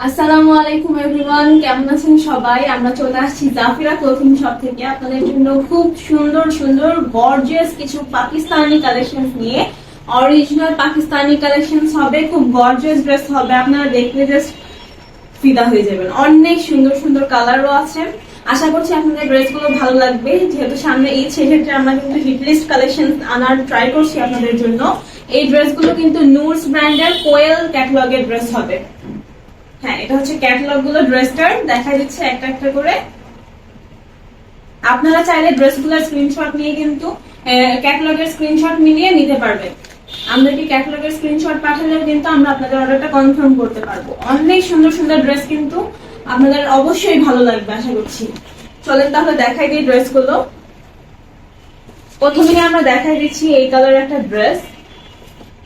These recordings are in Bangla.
আসসালামু আলাইকুম এভরিওয়ান, কেমন আছেন সবাই? আমরা চলে আসছি জাফিরা ক্লোথিং শপ থেকে। আপনাদের জন্য খুব সুন্দর সুন্দর গর্জিয়াস কিছু পাকিস্তানি কালেকশন নিয়ে। অরিজিনাল পাকিস্তানি কালেকশন হবে, খুব গর্জিয়াস ড্রেস হবে। আপনারা দেখলে জাস্ট ফিদা হয়ে যাবেন। অনেক সুন্দর সুন্দর কালারও আছে। আশা করছি আপনাদের ড্রেসগুলো ভালো লাগবে। যেহেতু সামনে ঈদ, সেক্ষেত্রে আমরা কিন্তু হিটলিস্ট কালেকশন আনার ট্রাই করছি আপনাদের জন্য। এই ড্রেসগুলো কিন্তু নুরস ব্র্যান্ডের কোয়েল ক্যাটালগের ড্রেস হবে। হ্যাঁ এটা হচ্ছে ক্যাটালগগুলো ড্রেসটার দেখা দিচ্ছে একটা একটা করে। আপনারা চাইলে ড্রেসগুলোর স্ক্রিনশট নিয়ে কিন্তু ক্যাটালগের স্ক্রিনশট মিলিয়ে নিতে পারবেন। আমাদেরকে ক্যাটালগের স্ক্রিনশট পাঠালে কিন্তু আমরা আপনাদের অর্ডারটা কনফার্ম করতে পারব। অনেক সুন্দর সুন্দর ড্রেস কিন্তু আপনাদের অবশ্যই ভালো লাগবে, আশা করছি। চলেন তাহলে দেখাই দিই ড্রেসগুলো প্রথমে আমরা দেখাই দিচ্ছি এই কালার একটা ড্রেস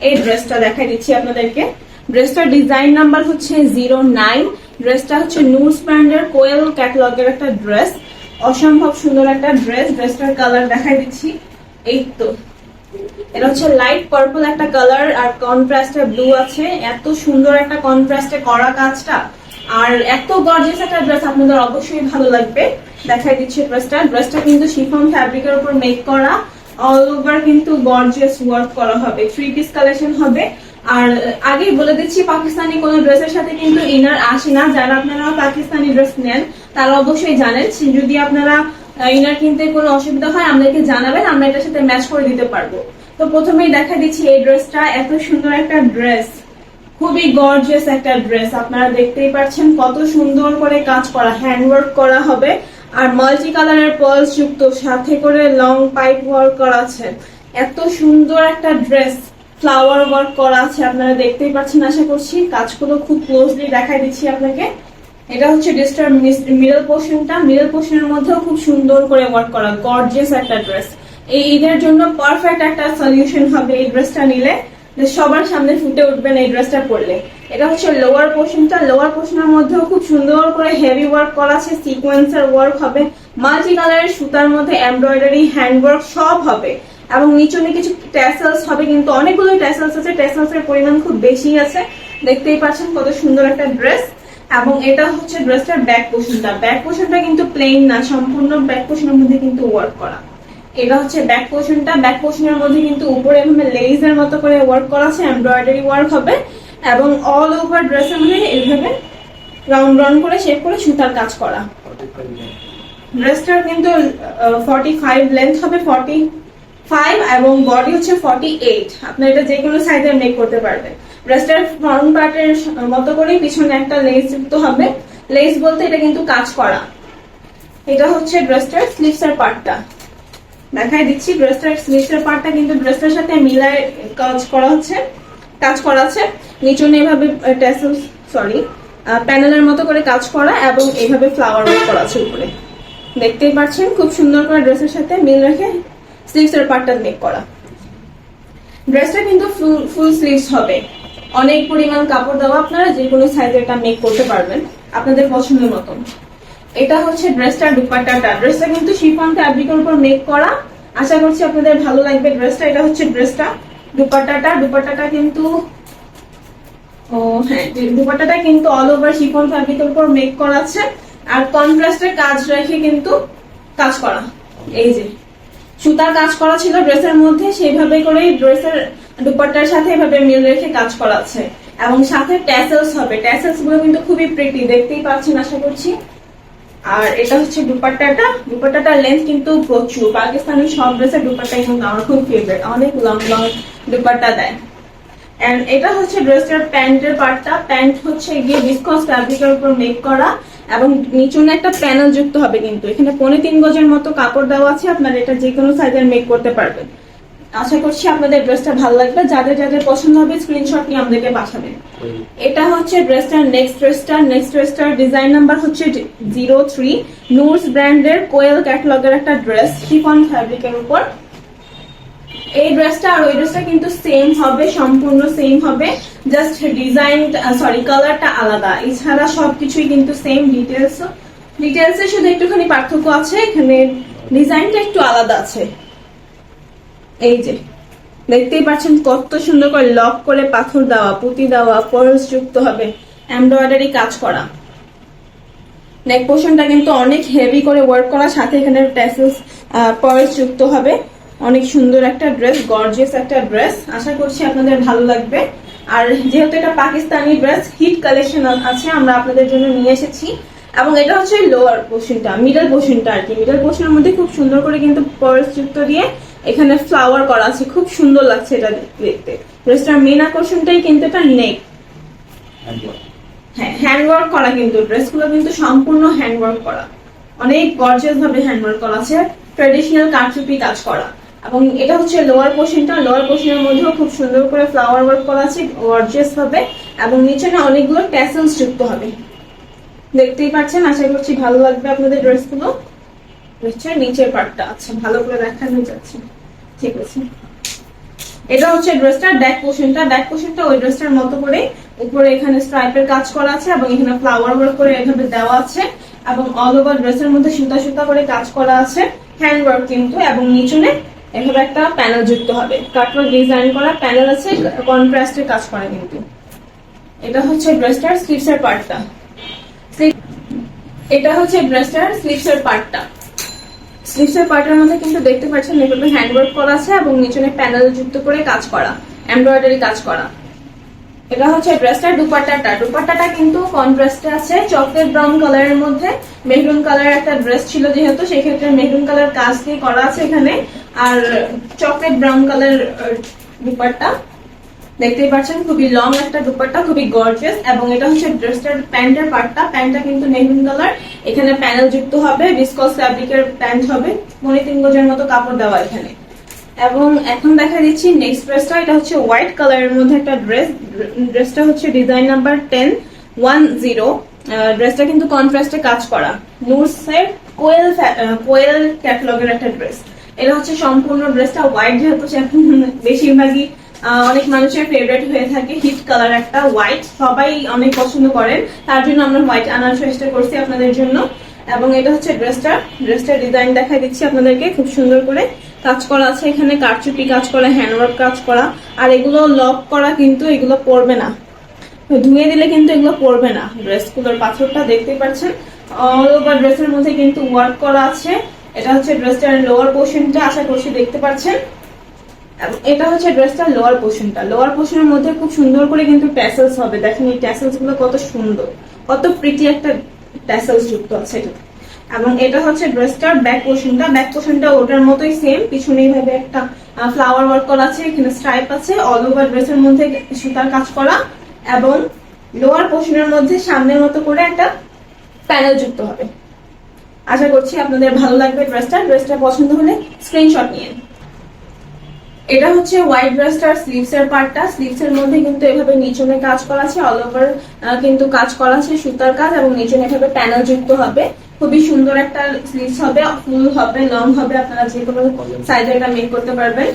এই ড্রেসটা দেখাই দিচ্ছি আপনাদেরকে। ড্রেসটার ডিজাইন নাম্বার হচ্ছে জিরো নাইন। ড্রেসটা হচ্ছে নুরস ব্র্যান্ডের কোয়েল ক্যাটালগের একটা ড্রেস। অসম্ভব সুন্দর একটা ড্রেস। ড্রেসটার কালার দেখাই দিচ্ছি। এই তো। এটা হচ্ছে লাইট পার্পল একটা কালার আর কন্ট্রাস্টে ব্লু আছে। এত সুন্দর একটা কন্ট্রাস্টে করা কাজটা। আর এত গর্জিয়াস একটা ড্রেস আপনাদের অবশ্যই ভালো লাগবে। দেখাই দিচ্ছি ড্রেসটা। ড্রেসটা কিন্তু শিফন ফ্যাব্রিকের উপর মেক করা। অল ওভার কিন্তু গর্জিয়াস ওয়ার্ক করা হবে। থ্রি পিস কালেকশন হবে। আর আগেই বলে দিচ্ছি, পাকিস্তানি কোন ড্রেসের সাথে কিন্তু ইনার আসে না। যারা আপনারা পাকিস্তানি ড্রেস নেন, তারা অবশ্যই জানেন। যদি আপনারা ইনার কিনতে কোনো অসুবিধা হয়, আমাদেরকে জানাবেন, আমরা এটার সাথে ম্যাচ করে দিতে পারব। তো প্রথমেই দেখা দিচ্ছি এই ড্রেসটা, এত সুন্দর একটা ড্রেস। খুবই গর্জিয়াস একটা ড্রেস। আপনারা দেখতেই পাচ্ছেন কত সুন্দর করে কাজ করা হ্যান্ডওয়ার্ক করা হবে। আর মাল্টি কালারের পার্লস যুক্ত, সাথে করে লং পাইপ ওয়ার্ক করা আছে। এত সুন্দর একটা ড্রেস। ফ্লাওয়ার ওয়ার্ক করা আছে, আপনারা দেখতেই পাচ্ছেন, আশা করছি। কাজগুলো খুব ক্লোজলি দেখাই দিচ্ছি আপনাকে। এটা হচ্ছে ড্রেসটার মিডল পোর্শনটা মিডল পোর্শনের মধ্যেও খুব সুন্দর করে ওয়ার্ক করা গর্জিয়াস একটা ড্রেস এই ঈদের জন্য পারফেক্ট একটা সলিউশন হবে এই ড্রেসটা নিলে সবার সামনে ফুটে উঠবেন এই ড্রেসটা পরলে। এটা হচ্ছে লোয়ার পোর্শনটা লোয়ার পোর্শনের মধ্যেও খুব সুন্দর করে হেভি ওয়ার্ক করা আছে সিকোয়েন্সার ওয়ার্ক হবে মাল্টি কালারের সুতার মধ্যে এমব্রয়ডারি হ্যান্ড ওয়ার্ক সব হবে। এবং নিচে কিছু ট্যাসেলস হবে কিন্তু অনেকগুলো ট্যাসেলস আছে। ট্যাসেলস এর পরিমাণ খুব বেশি আছে। দেখতেই পাচ্ছেন কত সুন্দর একটা ড্রেস এবং এটা হচ্ছে ড্রেসটার ব্যাক পোর্শনটা ব্যাক পোর্শনটা কিন্তু প্লেন না সম্পূর্ণ ব্যাক পোর্শনের মধ্যে কিন্তু ওয়ার্ক করা। এটা হচ্ছে ব্যাক পোর্শনটা ব্যাক পোর্শনের মধ্যে কিন্তু উপরে এভাবে লেজের মতো করে ওয়ার্ক করা আছে এমব্রয়ডারি ওয়ার্ক হবে। এবং অল ওভার ড্রেসের মধ্যে এইভাবে রাউন্ড রাউন্ড করে শেপ করে সুতার কাজ করা। ড্রেসটার কিন্তু ফর্টি ফাইভ লেন্থ হবে। ফর্টি ফাইভ এবং বডি হচ্ছে ফর্টি এইট। আপনার এটা যে কোনো সাইজে মেক করতে পারবেন। ড্রেসটার ফ্রন্ট পার্টের মতো করে পিছনে একটা লেস যুক্ত হবে। লেস বলতে এটা কিন্তু কাজ করা। এটা হচ্ছে ড্রেসটার স্লিভস এর পার্টটা দেখাই দিচ্ছি ড্রেসটার স্লিভস এর পার্টটা কিন্তু ড্রেসটার সাথে মিলায় কাজ করা হচ্ছে, কাজ করা আছে। নিচনে এভাবে টেসেল সরি প্যানেলের মতো করে কাজ করা এবং এইভাবে ফ্লাওয়ার ওয়ার্ক করা আছে উপরে। দেখতেই পাচ্ছেন, খুব সুন্দর করে ড্রেসের সাথে মিল রেখে স্লিভস এর পার্টটা মেক করা। ড্রেসটা কিন্তু ফুল ফুল স্লিভস হবে। অনেক পরিমাণ কাপড় দেওয়া আপনারা যে কোনো সাইজে এটা মেক করতে পারবেন, আপনাদের পছন্দের মতন। এটা হচ্ছে ড্রেসটার দুপাট্টাটা ড্রেসটা কিন্তু শিফন ফ্যাব্রিকের উপর মেক করা। আশা করছি আপনাদের ভালো লাগবে ড্রেসটা এটা হচ্ছে ড্রেসটা দুপাট্টাটা দুপাট্টাটা কিন্তু, ও হ্যাঁ দুপাট্টাটা কিন্তু অল ওভার শিফন ফ্যাব্রিকের উপর মেক করা আছে। আর কন্ট্রাস্টের কাজ রেখে কিন্তু কাজ করা। এই যে। সুতার কাজ করা ছিল ড্রেসের মধ্যে, সেইভাবে করেই ড্রেসের দুপাট্টার সাথে এভাবে মিল রেখে কাজ করা আছে। এবং সাথে ট্যাসেলস হবে। ট্যাসেলসগুলো কিন্তু খুবই প্রিটি দেখতেই পাচ্ছেন আশা করছি। আর এটা হচ্ছে দুপাট্টাটা। দুপাট্টাটার লেন্থ কিন্তু প্রচুর। পাকিস্তানি সব ড্রেসের দুপাট্টাই কিন্তু আমার খুব ফেভারিট অনেক লং লং দুপাট্টা দেয়। এন্ড এটা হচ্ছে ড্রেসটার প্যান্টের পার্টটা প্যান্ট হচ্ছে গিয়ে বিসকস ফ্যাব্রিকের উপর মেক করা। এবং নিচনে একটা প্যানেল যুক্ত হবে কিন্তু। এখানে পনেরো তিন গজের মতো কাপড় দেওয়া আছে আপনারা এটা যে কোনো সাইজের মেক করতে পারবেন। আশা করছি আপনাদের ড্রেসটা ভালো লাগবে। যাদের যাদের পছন্দ হবে স্ক্রিনশট নিয়ে আমাদেরকে পাঠাবেন। এটা হচ্ছে ড্রেসটার নেক্সট ড্রেসটার নেক্সট ড্রেসটার ডিজাইন নাম্বার হচ্ছে জিরো থ্রি নুরস ব্র্যান্ডের কোয়েল ক্যাটলগের একটা ড্রেস শিফন ফ্যাব্রিকের উপর। এই ড্রেসটা আর ওই ড্রেসটা কিন্তু সেম হবে, সম্পূর্ণ সেম হবে জাস্ট ডিজাইন সরি কালারটা আলাদা। এছাড়া সবকিছুই কিন্তু সেম ডিটেলস ডিটেলসে শুধু একটুখানি পার্থক্য আছে, এখানে ডিজাইনটা একটু আলাদা আছে। এই যে, দেখতেই পাচ্ছেন কত সুন্দর করে লক করে পাথর দেওয়া, পুঁতি দেওয়া পরস যুক্ত হবে এমব্রয়ডারি কাজ করা। নেক পোর্শনটা কিন্তু অনেক হেভি করে ওয়ার্ক করা, সাথে এখানে ট্যাসেলস পার্লস যুক্ত হবে। অনেক সুন্দর একটা ড্রেস গর্জিয়াস একটা ড্রেস। আশা করছি আপনাদের ভালো লাগবে। আর যেহেতু এটা পাকিস্তানি ড্রেস হিট কালেকশন আছে আমরা আপনাদের জন্য নিয়ে এসেছি। এবং এটা হচ্ছে লোয়ার পোর্শনটা মিডল পোর্শনটা আর কি। মিডল পোর্শনের মধ্যে খুব সুন্দর করে কিন্তু পার্লস যুক্ত দিয়ে এখানে ফ্লাওয়ার করা আছে। খুব সুন্দর লাগছে এটা দেখতে। ড্রেসটার মেন আকর্ষণটাই কিন্তু এটা নেক হ্যাঁ হ্যান্ডওয়ার্ক করা কিন্তু। ড্রেসগুলো কিন্তু সম্পূর্ণ হ্যান্ডওয়ার্ক করা। অনেক গর্জিয়াস ভাবে হ্যান্ডওয়ার্ক করা আছে। ট্রেডিশনাল কারচুপি কাজ করা। এবং এটা হচ্ছে লোয়ার পোর্শনটা লোয়ার পোর্শনের মধ্যেও খুব সুন্দর করে ফ্লাওয়ার ওয়ার্ক করা আছে গর্জিয়াস ভাবে এবং নিচে না অনেকগুলো ট্যাসেলস যুক্ত হবে। দেখতেই পাচ্ছেন, আশা করছি ভালো লাগবে আপনাদের ড্রেসগুলো। হচ্ছে নিচের পার্টটা ভালো করে দেখানো যাচ্ছে। ঠিক আছে। এটা হচ্ছে ব্যাক পোর্শনটা ব্যাক পোর্শনটা ওই ড্রেসটার মতো করে উপরে এখানে স্ট্রাইপের কাজ করা আছে এবং এখানে ফ্লাওয়ার ওয়ার্ক করে এভাবে দেওয়া আছে এবং অল ওভার ড্রেসের মধ্যে সুতা সুতা করে কাজ করা আছে। হ্যান্ড ওয়ার্ক কিন্তু, এবং নিচনে এভাবে একটা প্যানেল যুক্ত হবে। কাটওয়ার্ক ডিজাইন করা প্যানেল আছে কন্ট্রাস্টের কাজ করা কিন্তু। এটা হচ্ছে ড্রেসটার স্লিভসের পার্টটা এটা হচ্ছে ড্রেসটার স্লিভসের পার্টটা স্লিভসের পার্টের মধ্যে কিন্তু দেখতে পাচ্ছেন এভাবে হ্যান্ডওয়ার্ক করা আছে এবং নিচনে প্যানেল যুক্ত করে কাজ করা এমব্রয়ডারি কাজ করা। এটা হচ্ছে ব্রেস্টার দুপাট্টাটা। দুপাট্টাটা কিন্তু কন্ট্রাস্টে আছে চকলেট ব্রাউন কালারের মধ্যে। মেহরুন কালার একটা ড্রেস ছিল যেহেতু, সেক্ষেত্রে মেহরুন কালার কাজ দিয়ে করা আছে এখানে। আর চকলেট ব্রাউন কালার দুপাট্টা। দেখতেই পাচ্ছেন, খুবই লং একটা দুপাট্টা, খুবই গর্জিয়াস এবং এটা হচ্ছে ড্রেসটার প্যান্টের পার্টটা প্যান্টটা কিন্তু মেরুন কালার এখানে প্যানেল যুক্ত হবে বিসকস ফ্যাব্রিকের প্যান্ট হবে মনে তিন গজের মতো কাপড় দেওয়া এখানে। এবং এখন দেখা দিচ্ছি নেক্সট ড্রেসটা এটা হচ্ছে হোয়াইট কালারের মধ্যে একটা ড্রেস ড্রেসটা হচ্ছে design number ten one zero ড্রেসটা কিন্তু কন্ট্রাস্টে কাজ করা। নুরসের কোয়েল কোয়েল ক্যাটালগের একটা ড্রেস এটা হচ্ছে সম্পূর্ণ ড্রেসটা হোয়াইট যেহেতু এখন বেশিরভাগই অনেক মানুষের ফেভারিট হয়ে থাকে। হিট কালার একটা হোয়াইট সবাই অনেক পছন্দ করেন। তার জন্য আমরা হোয়াইট আনার চেষ্টা করছি আপনাদের জন্য। এবং এটা হচ্ছে ড্রেসটা। ড্রেসটার ডিজাইন দেখাই দিচ্ছি আপনাদেরকে, খুব সুন্দর করে। কাজ করা আছে এখানে, কারচুপি কাজ করা হ্যান্ডওয়ার্ক কাজ করা। আর এগুলো লক করা কিন্তু এগুলো পড়বে না। ধুয়ে দিলে কিন্তু এগুলো পড়বে না। ড্রেসগুলোর পাথরটা দেখতে পাচ্ছেন। অল ওভার ড্রেসের মধ্যে কিন্তু ওয়ার্ক করা আছে। এটা হচ্ছে ড্রেসটার লোয়ার পোর্শনটা আশা করছি দেখতে পাচ্ছেন। এবং এটা হচ্ছে ড্রেসটার লোয়ার পোর্শনটা লোয়ার পোর্শনের মধ্যে খুব সুন্দর করে কিন্তু ট্যাসেলস হবে। দেখেন এই ট্যাসেলসগুলো কত সুন্দর, কত প্রিটি একটা ট্যাসেলস যুক্ত আছে এটা। এবং এটা হচ্ছে ড্রেসটার ব্যাক পোর্শনটা ব্যাক পোর্শনটা ওটার মতোই সেম পিছনে এইভাবে একটা ফ্লাওয়ার ওয়ার্ক করা আছে, এখানে স্ট্রাইপ আছে। অল ওভার ড্রেসের মধ্যে সুতার কাজ করা। এবং লোয়ার পোর্শনের মধ্যে সামনের মতো করে একটা প্যানেল যুক্ত হবে। আশা করছি আপনাদের ভালো লাগবে ড্রেসটা। ড্রেসটা পছন্দ হলে স্ক্রিনশট নিয়ে এটা হচ্ছে হোয়াইট ড্রেসটার স্লিভস এর পার্টটা স্লিভস এর মধ্যে কিন্তু এভাবে নিচনে কাজ করা আছে অল ওভার কিন্তু কাজ করা আছে সুতার কাজ এবং নিচনে এভাবে প্যানেল যুক্ত হবে। খুবই সুন্দর একটা স্লিভস হবে ফুল হবে লং হবে, আপনারা যে কোনো সাইজে এটা মেক করতে পারবেন।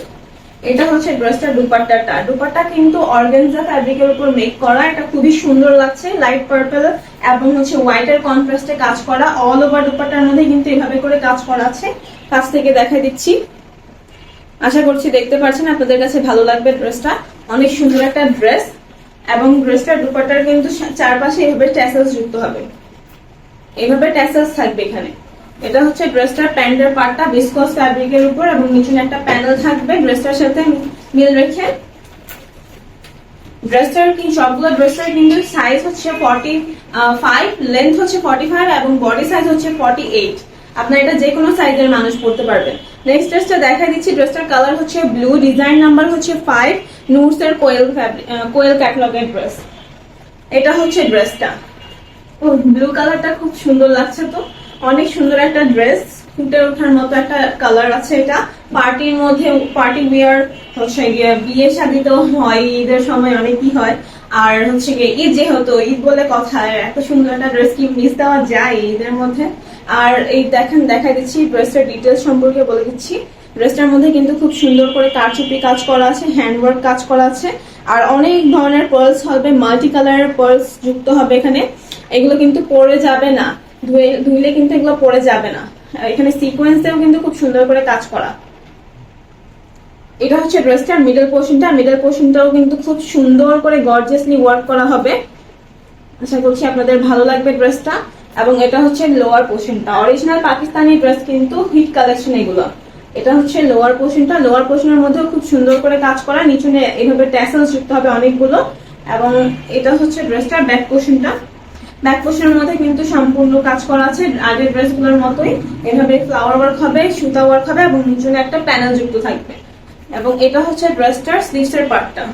এটা হচ্ছে ড্রেসটার দুপাট্টাটা। দুপাট্টা কিন্তু অর্গেনজা ফ্যাব্রিকের উপর মেক করা। এটা খুবই সুন্দর লাগছে লাইট পার্পল এবং হচ্ছে হোয়াইট এর কন্ট্রাস্টে কাজ করা অল ওভার দুপাট্টার মধ্যে কিন্তু এভাবে করে কাজ করা আছে। কাছ থেকে দেখাই দিচ্ছি। আশা করছি দেখতে পাচ্ছেন আপনাদের কাছে ভালো লাগবে ড্রেসটা অনেক সুন্দর একটা ড্রেস এবং ড্রেসটার দুপাট্টার কিন্তু চারপাশে এভাবে ট্যাসেলস যুক্ত হবে। এভাবে ট্যাসেলস থাকবে এখানে। এটা হচ্ছে ড্রেসটার প্যান্টের পার্টটা বিসকস ফ্যাব্রিকের উপর এবং নিচে একটা প্যানেল থাকবে। ড্রেসটার সাথে মিল রেখে ড্রেসটার কি সবগুলো ড্রেসটার কিন্তু সাইজ হচ্ছে ফর্টি ফাইভ লেন্থ হচ্ছে ফর্টি ফাইভ এবং বডি সাইজ হচ্ছে ফর্টি এইট আপনার এটা যে কোনো সাইজের মানুষ পড়তে পারবেন। নেক্সট ড্রেসটা দেখা দিচ্ছি ড্রেসটার কালার হচ্ছে ব্লু ডিজাইন নাম্বার হচ্ছে ফাইভ নুটস এর কোয়েল কোয়েল ক্যাটলগের ড্রেস এটা হচ্ছে ড্রেসটা ও ব্লু কালারটা খুব সুন্দর লাগছে তো। অনেক সুন্দর একটা ড্রেস ফুটে ওঠার মতো একটা কালার আছে এটা। পার্টির মধ্যে পার্টি বিয়ার হচ্ছে গিয়ে বিয়ে শাদিতেও হয়, ঈদের সময় অনেকই হয়। আর হচ্ছে গিয়ে ঈদ যেহেতু, ঈদ বলে কথা, এত সুন্দর একটা ড্রেস কি মিস দেওয়া যায় ঈদের মধ্যে? আর এই দেখেন দেখা দিচ্ছি ড্রেসটার ডিটেলস সম্পর্কে বলে দিচ্ছি। ড্রেসটার মধ্যে কিন্তু খুব সুন্দর করে কারচুপি কাজ করা আছে হ্যান্ডওয়ার্ক কাজ করা আছে। আর অনেক ধরনের পার্লস হবে মাল্টি কালারের পার্লস যুক্ত হবে এখানে। এগুলো কিন্তু পরে যাবে না। ধুয়ে, ধুইলে কিন্তু এগুলো পরে যাবে না। এখানে সিকোয়েন্সেও কিন্তু খুব সুন্দর করে কাজ করা। এটা হচ্ছে ড্রেসটার মিডল পোর্শনটা মিডল পোর্শনটাও কিন্তু খুব সুন্দর করে গর্জিয়াসলি ওয়ার্ক করা হবে। আশা করছি আপনাদের ভালো লাগবে ড্রেসটা এবং এটা হচ্ছে লোয়ার পোর্শনটা অরিজিনাল পাকিস্তানি ড্রেস কিন্তু হিট কালেকশন এগুলো। এটা হচ্ছে লোয়ার পোর্শনটা লোয়ার পোর্শনের মধ্যেও খুব সুন্দর করে কাজ করা। নিচনে এইভাবে ট্যাসেলস যুক্ত হবে অনেকগুলো। এবং এটা হচ্ছে ড্রেসটার ব্যাক পোর্শনটা ব্যাক পোর্শনের মধ্যে কিন্তু সম্পূর্ণ কাজ করা আছে। আগের ড্রেসগুলোর মতোই। এভাবে ফ্লাওয়ার ওয়ার্ক হবে, সুতা ওয়ার্ক হবে এবং নিচনে একটা প্যানেল যুক্ত থাকবে। এবং এটা হচ্ছে ড্রেসটার স্লিভসের পার্টটা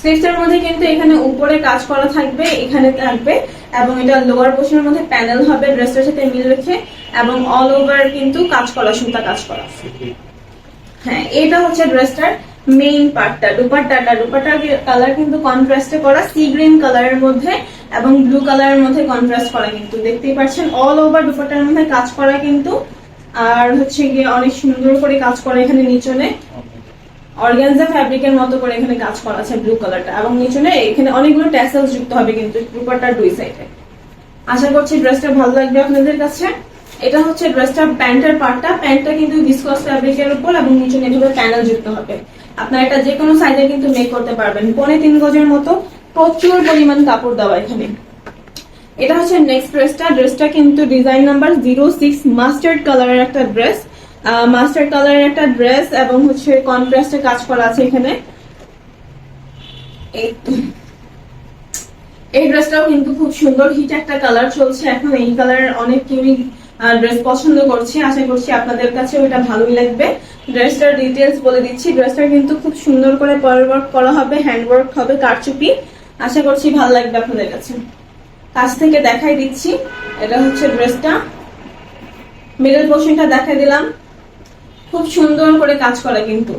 স্লিভসের মধ্যে কিন্তু এখানে উপরে কাজ করা থাকবে, এখানে থাকবে। এবং এটা লোয়ার পোর্শনের মধ্যে প্যানেল হবে ড্রেসটার সাথে মিল রেখে। এবং অল ওভার কিন্তু কাজ করা, সুতা কাজ করা। হ্যাঁ এটা হচ্ছে ড্রেসটার মেইন পার্টটা দুপাট্টাটা। দুপাট্টার কালার কিন্তু কন্ট্রাস্টে করা সি গ্রিন কালারের মধ্যে এবং ব্লু কালারের মধ্যে কন্ট্রাস্ট করা কিন্তু, দেখতেই পাচ্ছেন অল ওভার দুপাট্টার মধ্যে কাজ করা কিন্তু, আর হচ্ছে গিয়ে অনেক সুন্দর করে কাজ করা এখানে নিচনে। অর্গানজা ফ্যাব্রিকের মতো করে এখানে কাজ করা আছে ব্লু কালারটা এবং নিচনে এখানে অনেকগুলো ট্যাসেলস যুক্ত হবে কিন্তু দুপাট্টার দুই সাইডে আশা করছি ড্রেসটা ভালো লাগবে আপনাদের কাছে। এটা হচ্ছে ড্রেসটার প্যান্টের পার্টটা প্যান্টটা কিন্তু ভিসকস ফ্যাব্রিকের উপর এবং নিচে এভাবে প্যানেল যুক্ত হবে। আপনারা এটা যে কোনো সাইজে কিন্তু মেক করতে পারবেন। পনে তিন গজের মতো প্রচুর পরিমাণ কাপড় দেওয়া এখানে। এটা হচ্ছে নেক্সট ড্রেসটা ড্রেসটা কিন্তু design number zero six mustard কালারের একটা ড্রেস মাস্টার্ড কালারের একটা ড্রেস এবং হচ্ছে কন্ট্রাস্টে কাজ করা আছে এখানে। এই ড্রেসটাও কিন্তু খুব সুন্দর হিট একটা কালার চলছে এখন। এই কালারের অনেক কেউই ড্রেস পছন্দ করছে। আশা করছি আপনাদের কাছে ওটা ভালোই লাগবে। ড্রেসটার ডিটেলস বলে দিচ্ছি। ড্রেসটা কিন্তু খুব সুন্দর করে পার ওয়ার্ক করা হবে হ্যান্ড ওয়ার্ক হবে, কারচুপি। আশা করছি ভালো লাগবে আপনাদের কাছে। কাছ থেকে দেখাই দিচ্ছি, এটা হচ্ছে ড্রেসটা। মিডল পোর্শনটা দেখাই দিলাম। খুব সুন্দর করে কাজ করা কিন্তু।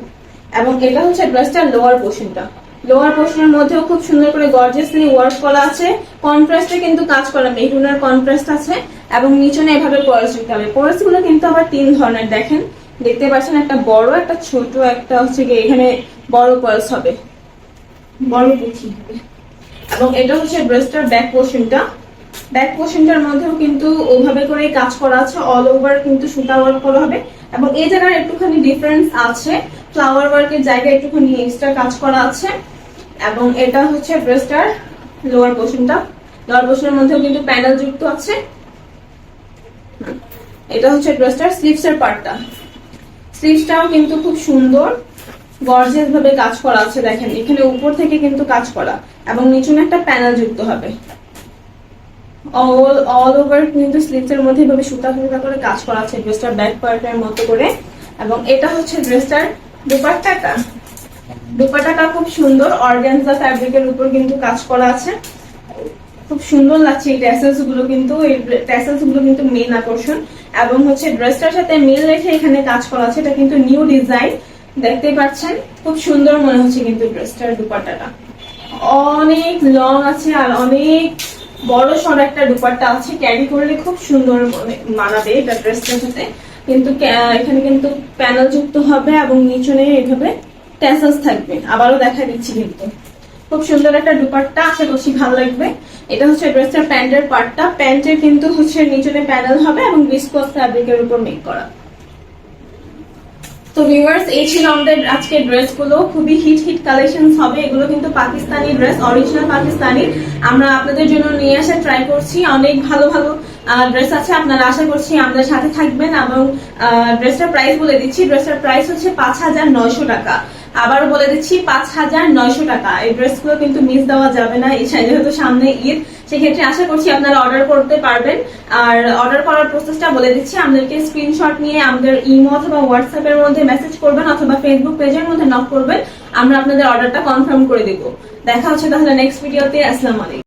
এবং এটা হচ্ছে ড্রেসটার লোয়ার পোর্শনটা লোয়ার পোর্শনের মধ্যেও খুব সুন্দর করে গর্জিয়াসলি ওয়ার্ক করা আছে। কন্ট্রাস্টে কিন্তু কাজ করা মেহরুনের কন্ট্রাস্ট আছে এবং নিচনে এভাবে পরস দিতে হবে। পরসগুলো কিন্তু আবার তিন ধরনের, দেখেন। দেখতে পাচ্ছেন একটা বড়, একটা ছোট, একটা হচ্ছে গিয়ে এখানে বড় পরস হবে। বড় হবে এবং এটা হচ্ছে ড্রেসটার ব্যাক পোর্শনটা ব্যাক পোর্শনটার মধ্যেও কিন্তু ওভাবে করে কাজ করা আছে অল ওভার কিন্তু সুতা ওয়ার্ক করা হবে। এবং এই জায়গার একটুখানি ডিফারেন্স আছে। ফ্লাওয়ার ওয়ার্কের জায়গায় একটুখানি এক্সট্রা কাজ করা আছে। এবং এটা হচ্ছে ড্রেসটার লোয়ার পোর্শনটা লোয়ার পোর্শনের মধ্যেও কিন্তু প্যানেল যুক্ত আছে। এটা হচ্ছে ড্রেসটার স্লিভস এর পার্টটা স্লিভসটাও কিন্তু খুব সুন্দর গর্জিয়াস ভাবে কাজ করা আছে দেখেন। এখানে উপর থেকে কিন্তু কাজ করা। এবং নিচুনে একটা প্যানেল যুক্ত হবে। অল অল ওভার কিন্তু স্লিভস এর মধ্যে এভাবে সুতা সুতা করে কাজ করা আছে ড্রেসটার ব্যাক পার্টের মতো করে। এবং এটা হচ্ছে ড্রেসটার দুপাট্টাটা। দুপাট্টাটা খুব সুন্দর অর্গানজা ফ্যাব্রিকের উপর কিন্তু কাজ করা আছে। খুব সুন্দর লাগছে এই ট্যাসেলসগুলো কিন্তু, এই ট্যাসেলসগুলো কিন্তু মেন আকর্ষণ। এবং হচ্ছে ড্রেসটার সাথে মিল রেখে এখানে কাজ করা আছে, এটা কিন্তু নিউ ডিজাইন দেখতেই পাচ্ছেন, খুব সুন্দর মনে হচ্ছে কিন্তু ড্রেসটার দুপাট্টাটা। অনেক লং আছে আর অনেক বড় সর একটা দুপাট্টা আছে। ক্যারি করলে খুব সুন্দর মানাবে এটা ড্রেসটার সাথে। কিন্তু এখানে কিন্তু প্যানেল যুক্ত হবে এবং নিচনে এইভাবে ট্যাসেলস থাকবে। আবারও দেখা দিচ্ছি কিন্তু। খুব সুন্দর একটা দুপাট্টা, আশা করছি ভালো লাগবে। এটা হচ্ছে ড্রেসটার প্যান্টের পার্টটা প্যান্টের কিন্তু হচ্ছে নিচনে প্যানেল হবে এবং বিস্কস ফ্যাব্রিকের উপর মেক করা। তো ভিউয়ার্স এই ছিল আমাদের আজকের ড্রেসগুলো। খুবই হিট হিট কালেকশন হবে। এগুলো কিন্তু পাকিস্তানি ড্রেস অরিজিনাল পাকিস্তানি। আমরা আপনাদের জন্য নিয়ে আসা ট্রাই করছি। অনেক ভালো ভালো ড্রেস আছে। আপনারা আশা করছি আমাদের সাথে থাকবেন এবং ড্রেসটার প্রাইস বলে দিচ্ছি। ড্রেসটার প্রাইস হচ্ছে পাঁচ হাজার নয়শো টাকা। আবারও বলে দিচ্ছি, পাঁচ হাজার নয়শো টাকা। এই ড্রেসগুলো কিন্তু মিস দেওয়া যাবে না। এই যেহেতু সামনে ঈদ। সেক্ষেত্রে আশা করছি আপনারা অর্ডার করতে পারবেন। আর অর্ডার করার প্রসেসটা বলে দিচ্ছি, আমাদেরকে স্ক্রিনশট নিয়ে আমাদের ইমো অথবা হোয়াটসঅ্যাপ এর মধ্যে মেসেজ করবেন অথবা ফেসবুক পেজের মধ্যে নক করবেন। আমরা আপনাদের অর্ডারটা কনফার্ম করে দেব। দেখা হচ্ছে তাহলে নেক্সট ভিডিওতে আসসালামু আলাইকুম।